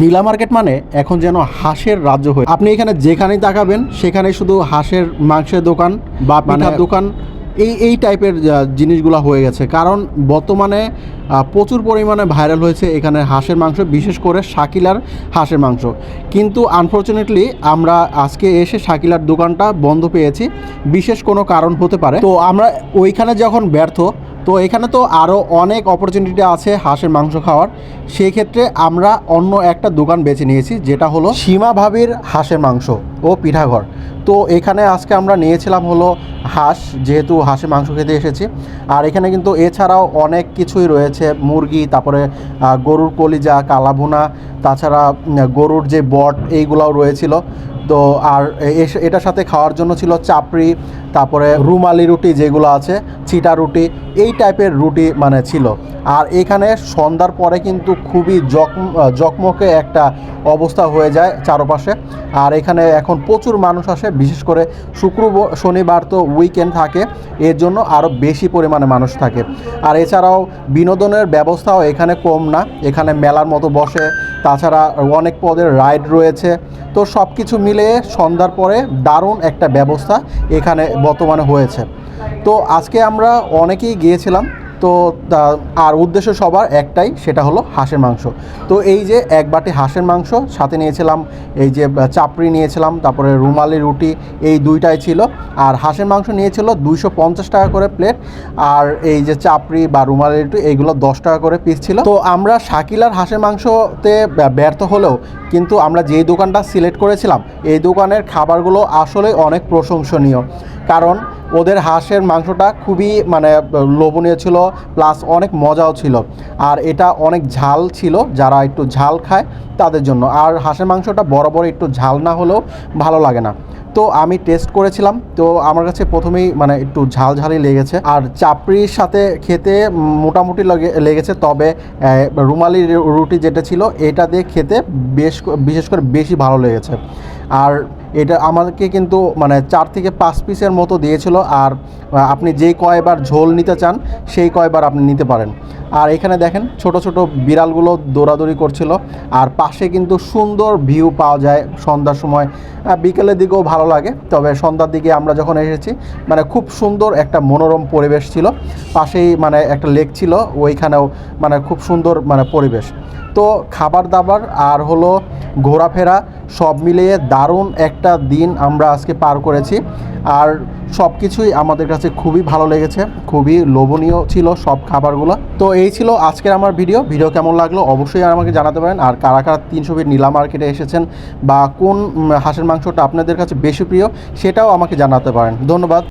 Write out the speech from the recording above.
নীলা market মানে এখন যেন হাঁসের রাজ্য হয়ে আপনি এখানে যেখানেই তাকাবেন সেখানে শুধু হাঁসের মাংসের দোকান বা পিঠার দোকান। এই এই টাইপের জিনিসগুলো হয়ে গেছে। কারণ বর্তমানে প্রচুর পরিমাণে ভাইরাল হয়েছে এখানে হাঁসের মাংস বিশেষ করে শাকিলার হাঁসের মাংস। কিন্তু আনফর্চুনেটলি আমরা আজকে এসে শাকিলার দোকানটা বন্ধ পেয়েছি। বিশেষ কোনো কারণ হতে পারে। তো আমরা ওইখানে যখন ব্যর্থ তো এখানে তো আরও অনেক অপরচুনিটি আছে হাঁসের মাংস খাওয়ার। সেই ক্ষেত্রে আমরা অন্য একটা দোকান বেছে নিয়েছি, যেটা হলো সীমা ভাবির হাঁসের মাংস ও পিঠাঘর। তো এখানে আজকে আমরা নিয়েছিলাম হলো হাঁস, যেহেতু হাঁসের মাংস খেতে এসেছি। আর এখানে কিন্তু এছাড়াও অনেক কিছুই রয়েছে, মুরগি, তারপরে গরুর কলিজা, কালাভুনা, তাছাড়া গরুর যে বট এইগুলাও রয়েছিল। তো আর এটার সাথে খাওয়ার জন্য ছিল চাপড়ি, তারপরে রুমালি রুটি যেগুলো আছে চিটা রুটি, এই টাইপের রুটি মানে ছিল। আর এখানে সন্ধ্যার পরে কিন্তু খুবই জক, জকমকে একটা অবস্থা হয়ে যায় চারপাশে। আর এখানে এখন প্রচুর মানুষ আসে, বিশেষ করে শুক্র শনিবার তো উইকেন্ড থাকে, এর জন্য আরও বেশি পরিমাণে মানুষ থাকে। আর এছাড়াও বিনোদনের ব্যবস্থাও এখানে কম না, এখানে মেলার মতো বসে। তাছাড়া অনেক পদের রাইড রয়েছে। তো সব কিছু মিলিয়ে সন্ধ্যার পরে দারুণ একটা ব্যবস্থা এখানে বর্তমানে হয়েছে। তো আজকে আমরা অনেকেই গিয়েছিলাম, তো আর উদ্দেশ্য সবার একটাই, সেটা হলো হাঁসের মাংস। তো এই যে এক বাটি হাঁসের মাংস, সাথে নিয়েছিলাম এই যে চাপড়ি নিয়েছিলাম, তারপরে রুমালি রুটি, এই দুইটাই ছিল। আর হাঁসের মাংস নিয়েছিল দুইশো পঞ্চাশ টাকা করে প্লেট, আর এই যে চাপড়ি বা রুমালি রুটি, এইগুলো দশ টাকা করে পিস ছিল। তো আমরা শাকিলার হাঁসের মাংসতে ব্যর্থ হলেও, কিন্তু আমরা যেই দোকানটা সিলেক্ট করেছিলাম, এই দোকানের খাবারগুলো আসলে অনেক প্রশংসনীয়। কারণ ওদের হাঁসের মাংসটা খুবই মানে লোভনীয় ছিল প্লাস অনেক মজাও ছিল। আর এটা অনেক ঝাল ছিল, যারা একটু ঝাল খায় তাদের জন্য। আর হাঁসের মাংসটা বরাবর একটু ঝাল না হলেও ভালো লাগে না। তো আমি টেস্ট করেছিলাম, তো আমার কাছে প্রথমেই মানে একটু ঝাল ঝালই লেগেছে। আর চাপড়ির সাথে খেতে মোটামুটি লাগে, লেগেছে, তবে রুমালি রুটি যেটা ছিল, এটা দিয়ে খেতে বেশ, বিশেষ করে বেশি ভালো লেগেছে। আর এটা আমাকে কিন্তু মানে চার থেকে পাঁচ পিসের মতো দিয়েছিল আর আপনি যে কয়বার ঝোল নিতে চান, সেই কয়বার আপনি নিতে পারেন। আর এখানে দেখেন ছোট ছোট বিড়ালগুলো দৌড়াদৌড়ি করছিল। আর পাশে কিন্তু সুন্দর ভিউ পাওয়া যায় সন্ধ্যার সময়। বিকেলের দিকেও ভালো লাগে, তবে সন্ধ্যার দিকে আমরা যখন এসেছি মানে খুব সুন্দর একটা মনোরম পরিবেশ ছিল। পাশেই মানে একটা লেক ছিল, ওইখানেও মানে খুব সুন্দর মানে পরিবেশ। তো খাবার দাবার আর হলো ঘোরাফেরা সব মিলিয়ে দারুণ একটা দিন আমরা আজকে পার করেছি। আর সব কিছুই আমাদের কাছে খুবই ভালো লেগেছে, খুবই লোভনীয় ছিল সব খাবারগুলো। তো এই ছিল আজকের আমার ভিডিও। ভিডিও কেমন লাগল অবশ্যই আমাকে জানাতে পারেন। আর কারা কারা তিনশো ফিট নীলা মার্কেটে এসেছেন বা কোন হাঁসের মাংসটা আপনাদের কাছে বেশি প্রিয় সেটাও আমাকে জানাতে পারেন। ধন্যবাদ।